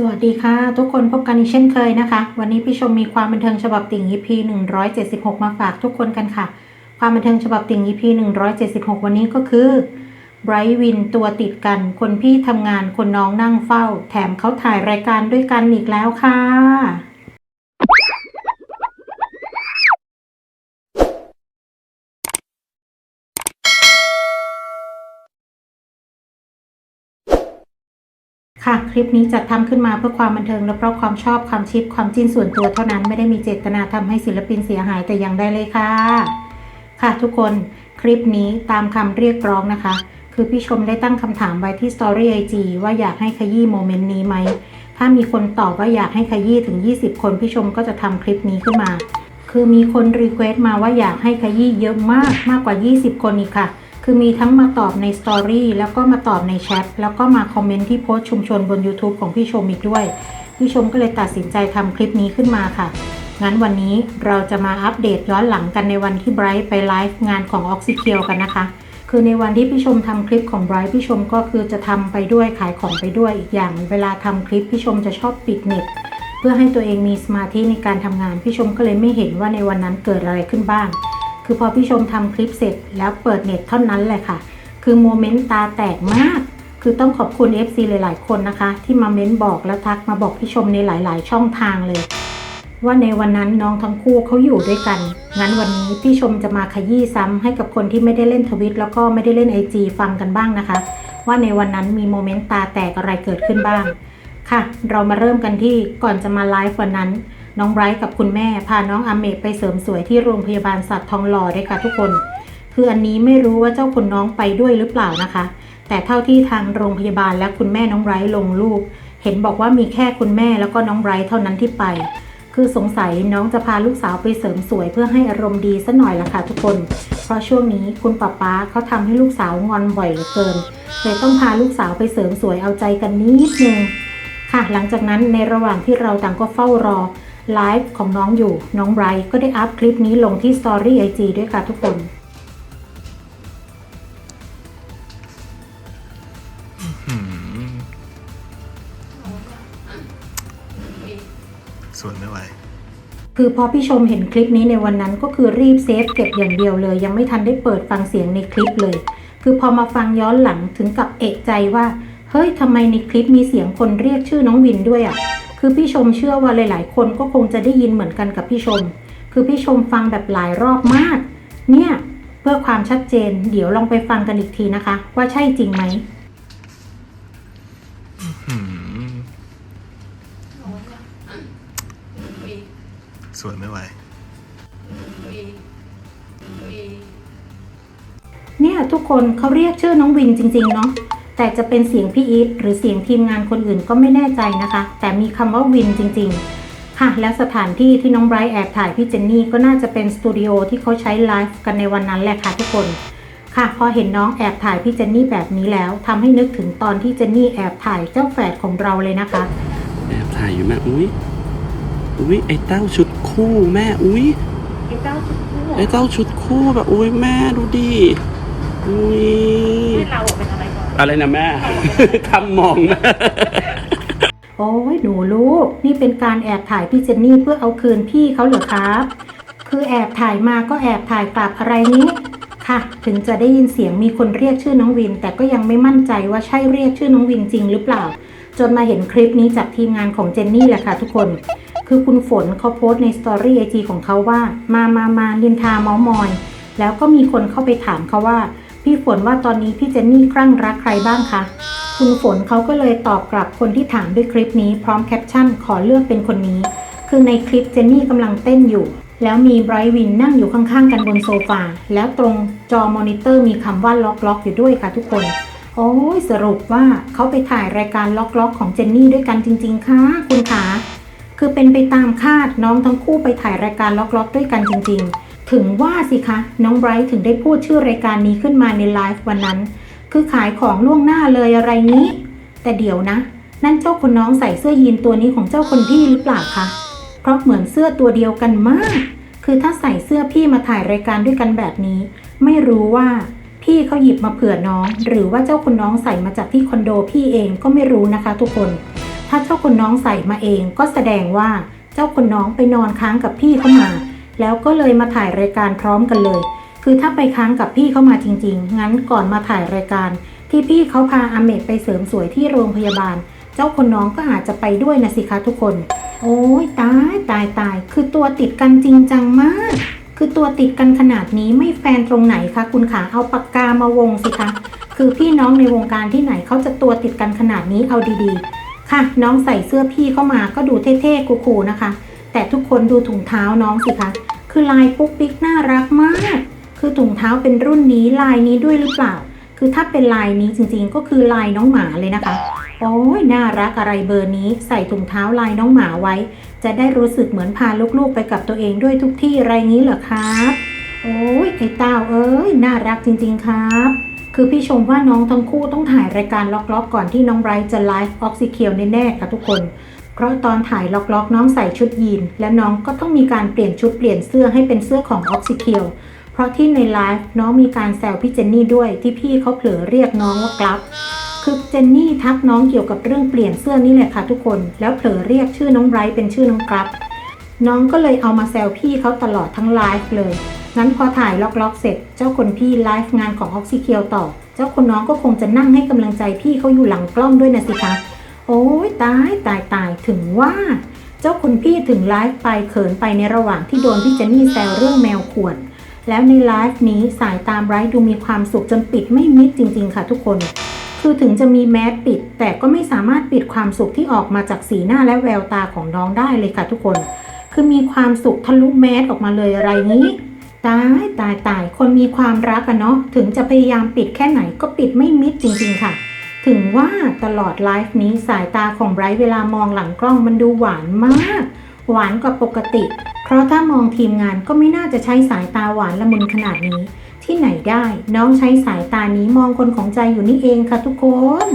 สวัสดีค่ะ ทุกคนพบกันอีกเช่นเคยนะคะ วันนี้พี่ชมมีความบันเทิงฉบับติ่ง EP 176 มาฝากทุกคนกันค่ะ ความบันเทิงฉบับติ่ง EP 176 วันนี้ก็คือไบรท์วินตัวติดกัน คนพี่ทำงานคนน้องนั่งเฝ้า แถมเขาถ่ายรายการด้วยกันอีกแล้วค่ะ ค่ะ คลิปนี้จัดทำขึ้นมาเพื่อความบันเทิงและเพราะความชอบความชิปความจิ้นส่วนตัวเท่านั้นไม่ได้มีเจตนาทำให้ศิลปินเสียหายแต่อย่างใดเลยค่ะ ค่ะทุกคนคลิปนี้ตามคำเรียกร้องนะคะ คือพี่ชมได้ตั้งคำถามไว้ที่ Story IG ว่าอยากให้ขยี้โมเมนต์นี้ไหม ถ้ามีคนตอบว่าอยากให้ขยี้ถึง 20 คนพี่ชมก็จะทำคลิปนี้ขึ้นมา คือมีคนรีเควสต์มาว่าอยากให้ขยี้เยอะมากมากกว่า 20 คนอีกค่ะ คือมีทั้งมาตอบในสตอรี่แล้วก็มาตอบในแชทแล้วก็มาคอมเมนต์ที่โพสต์ชุมชนบน YouTube ของพี่ชมอีกด้วย พี่ชมก็เลยตัดสินใจทำคลิปนี้ขึ้นมาค่ะ งั้นวันนี้เราจะมาอัปเดตย้อนหลังกันในวันที่ไบรท์ไปไลฟ์งานของ o x y c i l กันนะคะ คือในวันที่พี่ชมทำคลิปของไบรท์พี่ชมก็คือจะทำไปด้วยขายของไปด้วยอีกอย่าง เวลาทำคลิปพี่ชมจะชอบปิดเน็ตเพื่อให้ตัวเองมีสมาธิในการทำงานพี่ชมก็เลยไม่เห็นว่าในวันนั้นเกิดอะไรขึ้นบ้าง คือพอพี่ชมทำคลิปเสร็จแล้วเปิดเน็ตเท่านั้นแหละค่ะ คือโมเมนต์ตาแตกมาก คือต้องขอบคุณ FC หลาย ๆ คนนะคะ ที่มาเม้นบอกและทักมาบอกพี่ชมในหลาย ๆ ช่องทางเลย ว่าในวันนั้นน้องทั้งคู่เขาอยู่ด้วยกัน งั้นวันนี้พี่ชมจะมาขยี้ซ้ำให้กับคนที่ไม่ได้เล่นทวิตแล้วก็ไม่ได้เล่น IG ฟังกันบ้างนะคะ ว่าในวันนั้นมีโมเมนต์ตาแตกอะไรเกิดขึ้นบ้าง ค่ะ เรามาเริ่มกันที่ก่อนจะมาไลฟ์วันนั้น น้องไบรท์กับคุณแม่พาน้องอาเมะไปเสริมสวยที่โรงพยาบาลสัตว์ทองหล่อด้วยค่ะทุกคน คืออันนี้ไม่รู้ว่าเจ้าคุณน้องไปด้วยหรือเปล่านะคะ แต่เท่าที่ทางโรงพยาบาลและคุณแม่น้องไบรท์ลงรูปเห็นบอกว่ามีแค่คุณแม่แล้วก็น้องไบรท์เท่านั้นที่ไป คือสงสัยน้องจะพาลูกสาวไปเสริมสวยเพื่อให้อารมณ์ดีสัหน่อยละค่ะทุกคน เพราะช่วงนี้คุณป๊าป๊าเขาทำให้ลูกสาวงอนบ่อยเหลือเกินเลยต้องพาลูกสาวไปเสริมสวยเอาใจกันนิดนึงค่ะ หลังจากนั้นในระหว่างที่เราต่างก็เฝ้ารอ ไลฟ์ของน้องอยู่ น้องไบรท์ก็ได้อัพคลิปนี้ลงที่ Story IG ด้วยค่ะทุกคน ส่วนไม่ไหว คือพอพี่ชมเห็นคลิปนี้ในวันนั้นก็คือรีบเซฟเก็บอย่างเดียวเลย ยังไม่ทันได้เปิดฟังเสียงในคลิปเลย คือพอมาฟังย้อนหลังถึงกับเอกใจว่า เฮ้ยทำไมในคลิปมีเสียงคนเรียกชื่อน้องวินด้วยอะ่ะ คือพี่ชมเชื่อว่าหลาย ๆ คนก็คงจะได้ยินเหมือนกันกับพี่ชม คือพี่ชมฟังแบบหลายรอบมาก เนี่ยเพื่อความชัดเจน เดี๋ยวลองไปฟังกันอีกทีนะคะ ว่าใช่จริงไหมหืมส่วนไม่ไหวเนี่ยทุกคนเขาเรียกชื่อน้องวินจริง ๆ เนาะ แต่จะเป็นเสียงพี่อีทหรือเสียงทีมงานคนอื่นก็ไม่แน่ใจนะคะ แต่มีคำว่าวินจริง ๆ ค่ะ แล้วสถานที่ที่น้องไบรท์แอบถ่ายพี่เจนนี่ก็น่าจะเป็นสตูดิโอที่เขาใช้ไลฟ์กันในวันนั้นแหละค่ะทุกคน ค่ะ พอเห็นน้องแอบถ่ายพี่เจนนี่แบบนี้แล้วทำให้นึกถึงตอนที่เจนนี่แอบถ่ายเจ้าแฝดของเราเลยนะคะ แอบถ่ายอยู่แม่อุ้ยอุ้ยไอ้เต้าชุดคู่แม่อุ้ยไอ้เจ้าชุดคู่ไอ้เต้าชุดคู่แบบอุ้ยแม่ดูดิอุ้ยเราเป็นอะไรก่ อนอะไรนะแม่ ทำมองนะโอ้ยหนูลูก นี่เป็นการแอบถ่ายพี่เจนนี่เพื่อเอาคืนพี่เขาเหรอครับ คือแอบถ่ายมาก็แอบถ่ายกลับอะไรนี้ ค่ะ ถึงจะได้ยินเสียงมีคนเรียกชื่อน้องวิน แต่ก็ยังไม่มั่นใจว่าใช่เรียกชื่อน้องวินจริงหรือเปล่า จนมาเห็นคลิปนี้จากทีมงานของเจนนี่แหละค่ะทุกคน คือคุณฝนเขาโพสต์ในสตอรี่ไอจีของเขาว่า มามามาลินทาเมาส์มอย แล้วก็มีคนเข้าไปถามเขาว่า พี่ฝนว่าตอนนี้พี่เจนนี่คลั่งรักใครบ้างคะคุณฝนเขาก็เลยตอบกลับคนที่ถามด้วยคลิปนี้พร้อมแคปชั่นขอเลือกเป็นคนนี้ คือในคลิปเจนนี่กำลังเต้นอยู่ แล้วมีไบรท์วินนั่งอยู่ข้างๆ กันบนโซฟาแล้วตรงจอมอนิเตอร์มีคำว่าล็อกล็อกอยู่ด้วยค่ะทุกคน โอ้ยสรุปว่าเขาไปถ่ายรายการล็อกล็อกของเจนนี่ด้วยกันจริง ๆค่ะคุณขาคือเป็นไปตามคาดน้องทั้งคู่ไปถ่ายรายการล็อกล็อกด้วยกันจริง ๆ ถึงว่าสิคะน้องไบรท์ถึงได้พูดชื่อรายการนี้ขึ้นมาในไลฟ์วันนั้น คือขายของล่วงหน้าเลยอะไรนี้ แต่เดี๋ยวนะ นั่นเจ้าคนน้องใส่เสื้อยีนตัวนี้ของเจ้าคนพี่หรือเปล่าคะเพราะเหมือนเสื้อตัวเดียวกันมาก คือถ้าใส่เสื้อพี่มาถ่ายรายการด้วยกันแบบนี้ ไม่รู้ว่า พี่เขาหยิบมาเผื่อน้อง หรือว่าเจ้าคนน้องใส่มาจากที่คอนโดพี่เองก็ไม่รู้นะคะ ทุกคน ถ้าเจ้าคนน้องใส่มาเองก็แสดงว่าเจ้าคนน้องไปนอนค้างกับพี่เขามา แล้วก็เลยมาถ่ายรายการพร้อมกันเลย คือถ้าไปค้างกับพี่เข้ามาจริง ๆ งั้นก่อนมาถ่ายรายการ ที่พี่เขาพาอาเมดไปเสริมสวยที่โรงพยาบาล เจ้าคนน้องก็อาจจะไปด้วยนะสิคะทุกคน โอ้ยตายตายตาย คือตัวติดกันจริงจังมาก คือตัวติดกันขนาดนี้ไม่แฟนตรงไหนคะคุณขาเอาปากกามาวงสิคะคือพี่น้องในวงการที่ไหนเขาจะตัวติดกันขนาดนี้เอาดีๆ ค่ะ น้องใส่เสื้อพี่เข้ามาก็ดูเท่ๆคูลๆนะคะ แต่ทุกคนดูถุงเท้าน้องสิคะ คือลายปุ๊กปิ๊กน่ารักมาก คือถุงเท้าเป็นรุ่นนี้ลายนี้ด้วยหรือเปล่า คือถ้าเป็นลายนี้จริงๆ ก็คือลายน้องหมาเลยนะคะ โอ้ยน่ารักอะไรเบอร์นี้ใส่ถุงเท้าลายน้องหมาไว้ จะได้รู้สึกเหมือนพาลูกๆไปกับตัวเองด้วยทุกที่ไรงี้เหรอครับโอ้ยไอ้เต้าเอ้ยน่ารักจริงๆครับ คือพี่ชมว่าน้องทั้งคู่ต้องถ่ายรายการล็อกๆ ก่อนที่น้องไบรท์จะไลฟ์ออกซิเคียวแน่ๆค่ะทุกคน เพราะตอนถ่ายล็อกๆ น้องใส่ชุดยีน และน้องก็ต้องมีการเปลี่ยนชุดเปลี่ยนเสื้อให้เป็นเสื้อของออกซิเคียวเพราะที่ในไลฟ์น้องมีการแซวพี่เจนนี่ด้วยที่พี่เขาเผลอเรียกน้องว่ากลับคือเจนนี่ทักน้องเกี่ยวกับเรื่องเปลี่ยนเสื้อนี่แหละค่ะทุกคนแล้วเผลอเรียกชื่อน้องไบรท์เป็นชื่อน้องกลับน้องก็เลยเอามาแซวพี่เขาตลอดทั้งไลฟ์เลยงั้นพอถ่ายล็อกๆเสร็จ เจ้าคนพี่ไลฟ์งานของออกซิเคียวต่อ เจ้าคนน้องก็คงจะนั่งให้กำลังใจพี่เขาอยู่หลังกล้องด้วยนะสิคะ โอ้ยตายตายตายถึงว่า เจ้าคุณพี่ถึงไลฟ์ไปเขินไปในระหว่างที่โดนพี่เจนนี่แซวเรื่องแมวขวด แล้วในไลฟ์นี้สายตามไรท์ดูมีความสุขจนปิดไม่มิดจริง ๆ ค่ะทุกคน คือถึงจะมีแมสปิด แต่ก็ไม่สามารถปิดความสุขที่ออกมาจากสีหน้าและแววตาของน้องได้เลยค่ะทุกคน คือมีความสุขทะลุแมสออกมาเลยอะไรนี้ตายตายตายคนมีความรักอะเนาะถึงจะพยายามปิดแค่ไหนก็ปิดไม่มิดจริง ๆ ค่ะ ถึงว่าตลอดไลฟ์นี้สายตาของไบรท์เวลามองหลังกล้องมันดูหวานมาก หวานกว่าปกติ เพราะถ้ามองทีมงานก็ไม่น่าจะใช้สายตาหวานละมุนขนาดนี้ ที่ไหนได้น้องใช้สายตานี้มองคนของใจอยู่นี่เองค่ะทุกคน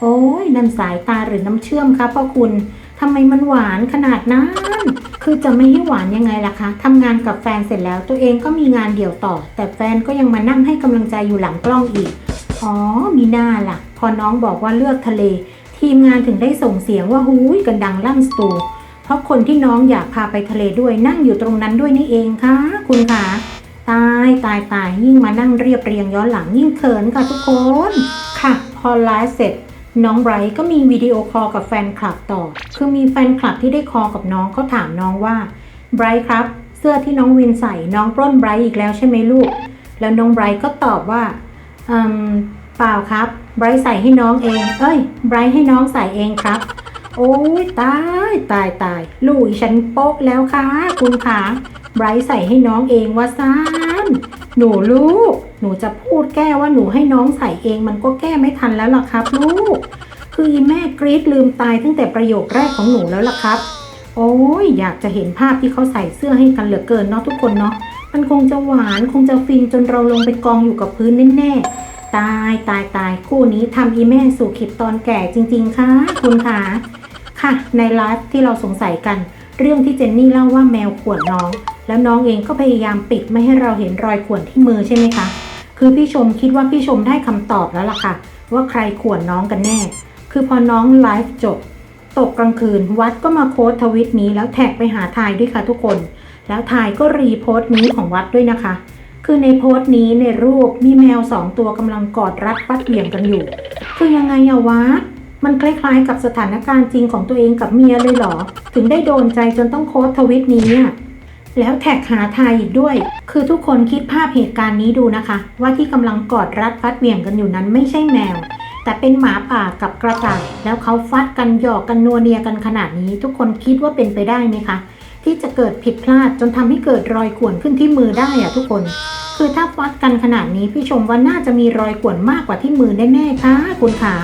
โอ้ยนั่นสายตาหรือน้ำเชื่อมคะพ่อคุณทำไมมันหวานขนาดนั้นคือจะไม่ให้หวานยังไงล่ะคะทำงานกับแฟนเสร็จแล้วตัวเองก็มีงานเดี่ยวต่อ แต่แฟนก็ยังมานั่งให้กำลังใจอยู่หลังกล้องอีก อ๋อ มีหน้าล่ะ พอน้องบอกว่าเลือกทะเล ทีมงานถึงได้ส่งเสียงว่าหูยกันดังลั่นสตู เพราะคนที่น้องอยากพาไปทะเลด้วยนั่งอยู่ตรงนั้นด้วยนี่เองค่ะ คุณคะตายตายตายยิ่งมานั่งเรียบเรียงย้อนหลังยิ่งเขินค่ะทุกคน ค่ะ พอไลฟ์เสร็จน้องไบรท์ก็มีวิดีโอคอลกับแฟนคลับต่อ คือมีแฟนคลับที่ได้คอลกับน้องเขาถามน้องว่าไบรท์ครับ เสื้อที่น้องวินใส่น้องปล้นไบรท์อีกแล้วใช่ไหมลูก แล้วน้องไบรท์ก็ตอบว่าอืม เปล่าครับไบรท์ใส่ให้น้องเอง เอ้ยไบรท์ให้น้องใส่เองครับ โอ้ยตายตายตายลูกอีฉันโป๊กแล้วค่ะ คุณขาไบรท์ใส่ให้น้องเองว่าซานหนูลูก หนูจะพูดแก้ว่าหนูให้น้องใส่เอง มันก็แก้ไม่ทันแล้วล่ะครับ ลูก คือแม่กรีดลืมตายตั้งแต่ประโยคแรกของหนูแล้วล่ะครับ โอ้ยอยากจะเห็นภาพที่เขาใส่เสื้อให้กันเหลือเกินเนาะทุกคนเนาะมันคงจะหวานคงจะฟินจนเราลงไปกองอยู่กับพื้นแน่ๆ ตายตายตายคู่นี้ทำอีแม่สู่ขิดตอนแก่จริง ๆ ค่ะ คุณค่ะค่ะ ในไลฟ์ที่เราสงสัยกัน เรื่องที่เจนนี่เล่าว่าแมวข่วนน้อง แล้วน้องเองก็พยายามปิดไม่ให้เราเห็นรอยข่วนที่มือใช่ไหมคะ คือพี่ชมคิดว่าพี่ชมได้คำตอบแล้วล่ะค่ะ ว่าใครข่วนน้องกันแน่ คือพอน้องไลฟ์จบ ตกกลางคืนวัดก็มาโค้ดทวิตนี้แล้วแท็กไปหาทายด้วยค่ะทุกคน แล้วทายก็รีโพสต์นี้ของวัดด้วยนะคะ คือในโพสต์นี้ในรูปมีแมวสองตัวกำลังกอดรัดฟัดเหวี่ยงกันอยู่ คือยังไงอะวัดมันคล้ายๆกับสถานการณ์จริงของตัวเองกับเมียเลยเหรอ ถึงได้โดนใจจนต้องโค้ดทวิตนี้อะแล้วแท็กหาทายอีกด้วย คือทุกคนคิดภาพเหตุการณ์นี้ดูนะคะ ว่าที่กำลังกอดรัดฟัดเหวี่ยงกันอยู่นั้นไม่ใช่แมว แต่เป็นหมาป่ากับกระต่ายแล้วเขาฟัดกันหยอกกันนัวเนียกันขนาดนี้ ทุกคนคิดว่าเป็นไปได้ไหมคะ ที่จะเกิดผิดพลาดจนทำให้เกิดรอยข่วนขึ้นที่มือได้อะทุกคน คือถ้าฟัดกันขนาดนี้พี่ชมว่าน่าจะมีรอยข่วนมากกว่าที่มือแน่ๆค่ะคุณขา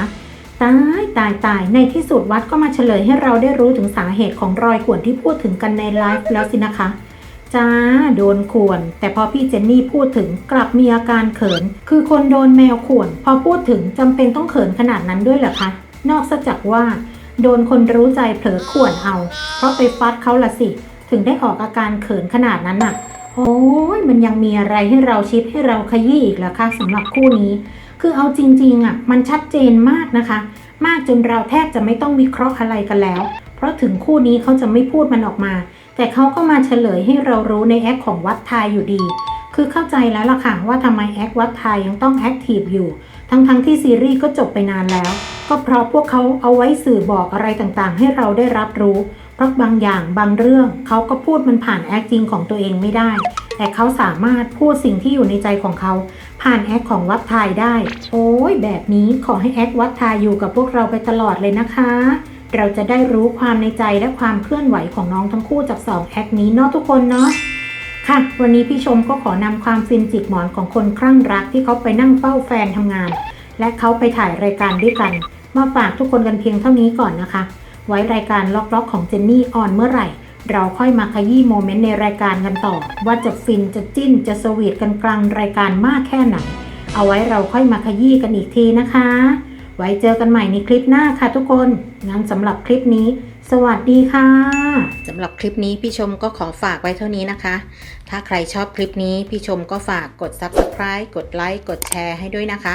ตายตายตายในที่สุดวัดก็มาเฉลยให้เราได้รู้ถึงสาเหตุของรอยข่วนที่พูดถึงกันในไลฟ์แล้วสินะคะจ้าโดนข่วน แต่พอพี่เจนนี่พูดถึงกลับมีอาการเขิน คือคนโดนแมวข่วน พอพูดถึงจำเป็นต้องเขินขนาดนั้นด้วยเหรอคะ นอกจากว่า โดนคนรู้ใจเผลอข่วนเอา เพราะไปฟัดเขาละสิ ถึงได้ออกอาการเขินขนาดนั้นน่ะ โอ้ยมันยังมีอะไรให้เราชิดให้เราขยี้อีกเหรอคะสำหรับคู่นี้ คือเอาจริงๆอะมันชัดเจนมากนะคะ มากจนเราแทบจะไม่ต้องวิเคราะห์อะไรกันแล้ว เพราะถึงคู่นี้เขาจะไม่พูดมันออกมา แต่เขาก็มาเฉลยให้เรารู้ในแอคของวัดไทยอยู่ดี คือเข้าใจแล้วล่ะค่ะว่าทำไมแอควัดไทยยังต้องแอคทีฟอยู่ ทั้งๆทที่ซีรีส์ก็จบไปนานแล้ว ก็เพราะพวกเขาเอาไว้สื่อบอกอะไรต่างๆ ให้เราได้รับรู้ เพราะบางอย่างบางเรื่องเขาก็พูดมันผ่านแอคจริงของตัวเองไม่ได้ แต่เขาสามารถพูดสิ่งที่อยู่ในใจของเขา ผ่านแอคของวัดทายได้ โอ้ยแบบนี้ขอให้แอควัดทายอยู่กับพวกเราไปตลอดเลยนะคะ เราจะได้รู้ความในใจและความเคลื่อนไหวของน้องทั้งคู่จากสองแอคนี้เนาะทุกคนเนาะค่ะ วันนี้พี่ชมก็ขอนำความฟินจิกหมอนของคนคลั่งรักที่เขาไปนั่งเฝ้าแฟนทำงาน และเขาไปถ่ายรายการด้วยกัน มาฝากทุกคนกันเพียงเท่านี้ก่อนนะคะ ไว้รายการล็อกๆของเจนนี่ออนเมื่อไหร่ เราค่อยมาขยี้โมเมนต์ในรายการกันต่อ ว่าจะฟินจะจิ้นจะสวีทกันกลางรายการมากแค่ไหน เอาไว้เราค่อยมาขยี้กันอีกทีนะคะ ไว้เจอกันใหม่ในคลิปหน้าค่ะทุกคนงั้นสำหรับคลิปนี้ สวัสดีค่ะสำหรับคลิปนี้พี่ชมก็ขอฝากไว้เท่านี้นะคะ ถ้าใครชอบคลิปนี้พี่ชมก็ฝากกด subscribe กดไลค์กดแชร์ให้ด้วยนะคะ